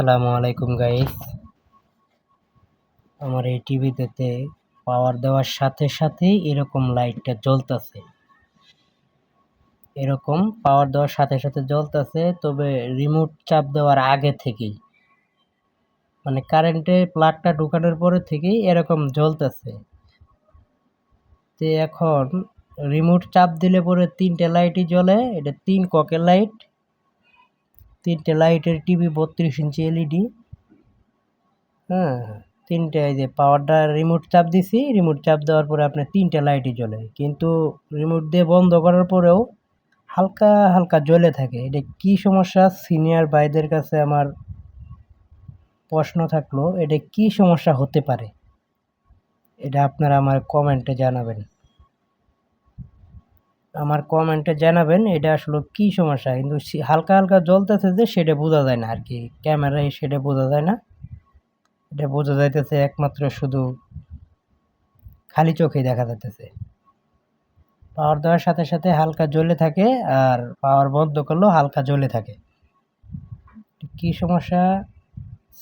আসসালামু আলাইকুম গাইস আমার এই টিভিতে পাওয়ার দেওয়ার সাথে সাথেই এরকম লাইটটা জ্বলতেছে। এরকম পাওয়ার দেওয়ার সাথে সাথে জ্বলতেছে, তবে রিমোট চাপ দেওয়ার আগে থেকেই। মানে কারেন্টে প্লাগটা ঢুকানোর পরে থেকেই এরকম জ্বলতেছে। তো এখন রিমোট চাপ দিলে পরে তিনটে লাইটই জ্বলে, এটা তিন ককের লাইট তিনটে লাইটের টিভি বত্রিশ ইঞ্চি এলইডি। হ্যাঁ তিনটে এই যে পাওয়ারটা রিমোট চাপ দিছি রিমোট চাপ দেওয়ার পরে আপনার তিনটে লাইটই জ্বলে। কিন্তু রিমোট দিয়ে বন্ধ করার পরেও হালকা হালকা জ্বলে থাকে। এটা কি সমস্যা? সিনিয়র ভাইদের কাছে আমার প্রশ্ন থাকল, এটা কি সমস্যা হতে পারে? এটা আপনারা আমার কমেন্টে জানাবেন। আমার কমেন্টে জানাবেন এটা আসলে কি সমস্যা? কিন্তু হালকা হালকা জ্বলতেছে যে সেটা বোঝা যায় না আর কি ক্যামেরায় সেটা বোঝা যায় না। এটা বোঝা যাইতেছে একমাত্র শুধু খালি চোখেই দেখা যাইতেছে। পাওয়ার দেওয়ার সাথে সাথে হালকা জ্বলে থাকে আর পাওয়ার বন্ধ করলেও হালকা জ্বলে থাকে। কি সমস্যা?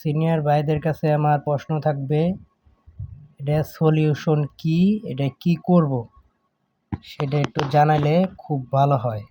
সিনিয়র ভাইদের কাছে আমার প্রশ্ন থাকবে, এটা সলিউশন কি? এটা কি করব? সেটা একটু জানালে খুব ভালো হয়।